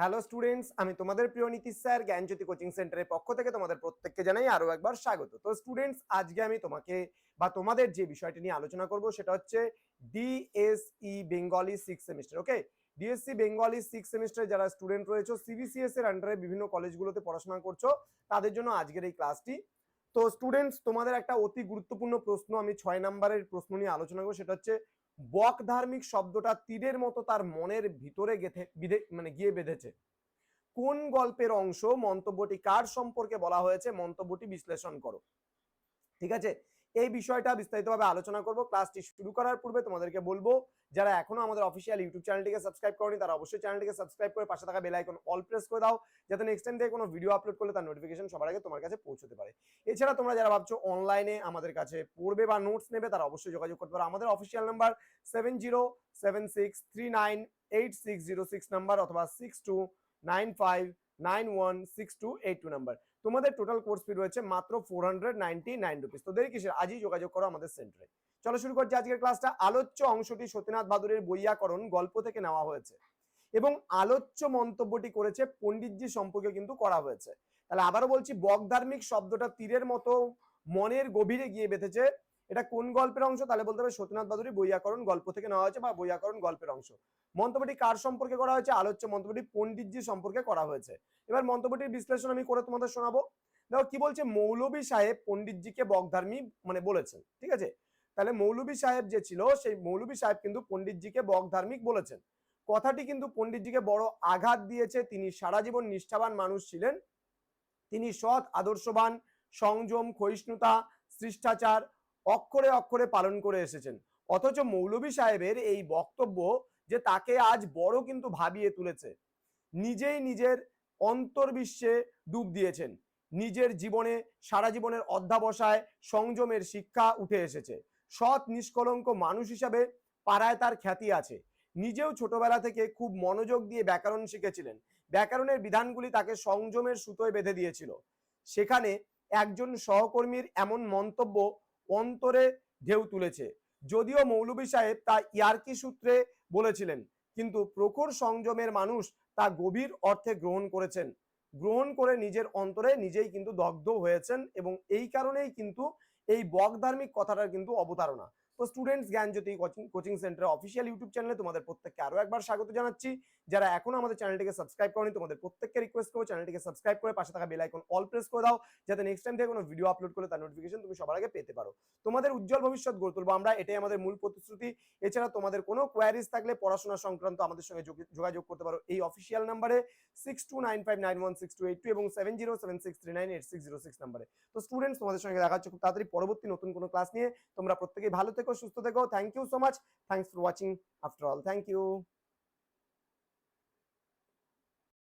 Hello students, আমি তোমাদের প্রিয় নীতিশ স্যার, জ্ঞানজ্যোতি কোচিং সেন্টারের পক্ষ থেকে তোমাদের প্রত্যেককে জানাই আরও একবার স্বাগত। তো স্টুডেন্টস, আজকে আমি তোমাকে বা তোমাদের যে বিষয়টি নিয়ে আলোচনা করব সেটা হচ্ছে DSE Bengali six semester, okay? DSC Bengali six সেমিস্টারে যারা স্টুডেন্ট রয়েছে, সিবিসিএস এর আন্ডারে বিভিন্ন কলেজগুলোতে পড়াশোনা করছ, তাদের জন্য আজকের এই ক্লাসটি তো স্টুডেন্টস তোমাদের একটা অতি গুরুত্বপূর্ণ প্রশ্ন, আমি ছয় নম্বরের প্রশ্ন নিয়ে আলোচনা করব, সেটা হচ্ছে, বক ধার্মিক শব্দটা তীরের মতো তার মনের ভিতরে গেথে, বিধে মানে গিয়ে বেঁধেছে। কোন গল্পের অংশ, মন্তব্যটি কার সম্পর্কে বলা হয়েছে, মন্তব্যটি বিশ্লেষণ করো। ঠিক আছে? এই বিষয়টা বিস্তারিতভাবে আলোচনা করব। ক্লাসটি শুরু করার পূর্বে তোমাদেরকে বলব, যারা এখনও আমাদের অফিসিয়াল ইউটিউব চ্যানেলটিকে সাবস্ক্রাইব করনি, তারা অবশ্যই চ্যানেলটিকে সাবস্ক্রাইব করে পাশে থাকা বেল আইকন অল প্রেস করে দাও, যাতে নেক্সট টাইম থেকে কোনো ভিডিও আপলোড করলে তার নোটিফিকেশন সবার আগে তোমার কাছে পৌঁছতে পারে। এছাড়া তোমরা যারা ভাবছ অনলাইনে আমাদের কাছে পড়বে বা নোটস নেবে, তারা অবশ্যই যোগাযোগ করতে পারো। আমাদের official number seven zero seven six three nine eight six zero six number অথবা six two nine five nine one six two eight two number তোমাদের টোটাল কোর্স ফি রয়েছে মাত্র four hundred ninety nine rupees তো দেরি কিসের? আজই যোগাযোগ করো আমাদের সেন্টারে চলো শুরু করছি আজকের ক্লাসটা আলোচ্য অংশটি সতীনাথ বাদুরের বৈয়াকরণ গল্প থেকে নেওয়া হয়েছে এবং আলোচ্য মন্তব্যটি করেছে পণ্ডিতজি সম্পর্কে কিন্তু করা হয়েছে। তাহলে আবারও বলছি, বকধার্মিক শব্দটা তীরের মতো মনের গভীরে গিয়ে বেঁধেছে এটা কোন গল্পের অংশ? তাহলে বলতে হবে সতীনাথ বাদুরী বৈয়াকরণ গল্প থেকে নেওয়া হয়েছে বা বৈয়াকরণ গল্পের অংশ। মন্তব্যটি কার সম্পর্কে করা হয়েছে? আলোচ্য মন্তব্যটি পণ্ডিতজি সম্পর্কে করা হয়েছে। এবার মন্তব্যটির বিশ্লেষণ আমি করে তোমাদের শোনাবো। দেখো, কি বলছে? মৌলবী সাহেব পণ্ডিতজিকে বকধার্মী মানে বলেছেন, ঠিক আছে? তাহলে মৌলবী সাহেব যে ছিল, সেই মৌলবী সাহেব কিন্তু পণ্ডিতজিকে বকধার্মিক বলেছেন। কথাটি কিন্তু পণ্ডিতজিকে বড় আঘাত দিয়েছে। তিনি সারা জীবন নিষ্ঠাবান মানুষ ছিলেন। তিনি সৎ, আদর্শবান, সংযম, ক্ষয়িষ্ণুতা, শিষ্টাচার অক্ষরে অক্ষরে পালন করে এসেছেন। অথচ মৌলবী সাহেবের এই বক্তব্য যে তাকে আজ বড় কিন্তু ভাবিয়ে তুলেছে, নিজেই নিজের অন্তর্বিশ্বে ডুব দিয়েছেন। নিজের জীবনে, সারা জীবনের অধ্যাবসায় সংযমের শিক্ষা উঠে এসেছে। সৎ, নিষ্কলঙ্ক মানুষ হিসাবে পাড়ায় তার খ্যাতি আছে। নিজেও ছোটবেলা থেকে খুব মনোযোগ দিয়ে ব্যাকরণ শিখেছিলেন। ব্যাকরণের বিধানগুলি তাকে সংযমের সুতোয় বেঁধে দিয়েছিল। সেখানে একজন সহকর্মীর এমন মন্তব্য অন্তরে ঢেউ তুলেছে। যদিও মৌলবী সাহেব তা ইয়ার্কি সূত্রে বলেছিলেন, কিন্তু প্রখর সংযমের মানুষ তা গভীর অর্থে গ্রহণ করেছেন। গ্রহণ করে নিজের অন্তরে নিজেই কিন্তু দগ্ধ হয়েছেন এবং এই কারণেই কিন্তু এই বকধার্মিক কথাটার কিন্তু অবতারণা। তো students Gyanjyoti coaching coaching centre official YouTube চ্যানেলে তোমাদের প্রত্যেককে আরও একবার স্বাগত জানাচ্ছি। যারা এখনও আমাদের চ্যানেলটিকে সাবস্ক্রাইব করনি, তোমাদের প্রত্যেককে রিকোয়েস্ট করো চ্যানেলটিকে সাবস্ক্রাইব করে পাশে থাকা বেল আইকন অল প্রেস করে দাও, যাতে নেক্সট টাইম থেকে কোনো ভিডিও আপলোড করলে তার নোটিফিকেশন তুমি সবার আগে পেতে পারো। তোমাদের উজ্জ্বল ভবিষ্যৎ গড়ে তুলবো আমরা, এটাই আমাদের মূল প্রতিশ্রুতি। এছাড়া তোমাদের কোনো কোয়ারিজ থাকলে পড়াশোনা সংক্রান্ত আমাদের সঙ্গে যোগ- যোগাযোগ করতে পারো এই অফিসিয়াল নাম্বারে six two nine five nine one six two eight two এবং seven zero seven six three nine eight six zero six নাম্বারে তো স্টুডেন্টস তোমাদের সঙ্গে দেখা হচ্ছে খুব তাড়াতাড়ি। পরবর্তী নতুন কোনো ক্লাস নিয়ে তোমরা প্রত্যেকেই ভালো থেকো সুস্থ থেকো। Thank you so much thanks for watching after all thank you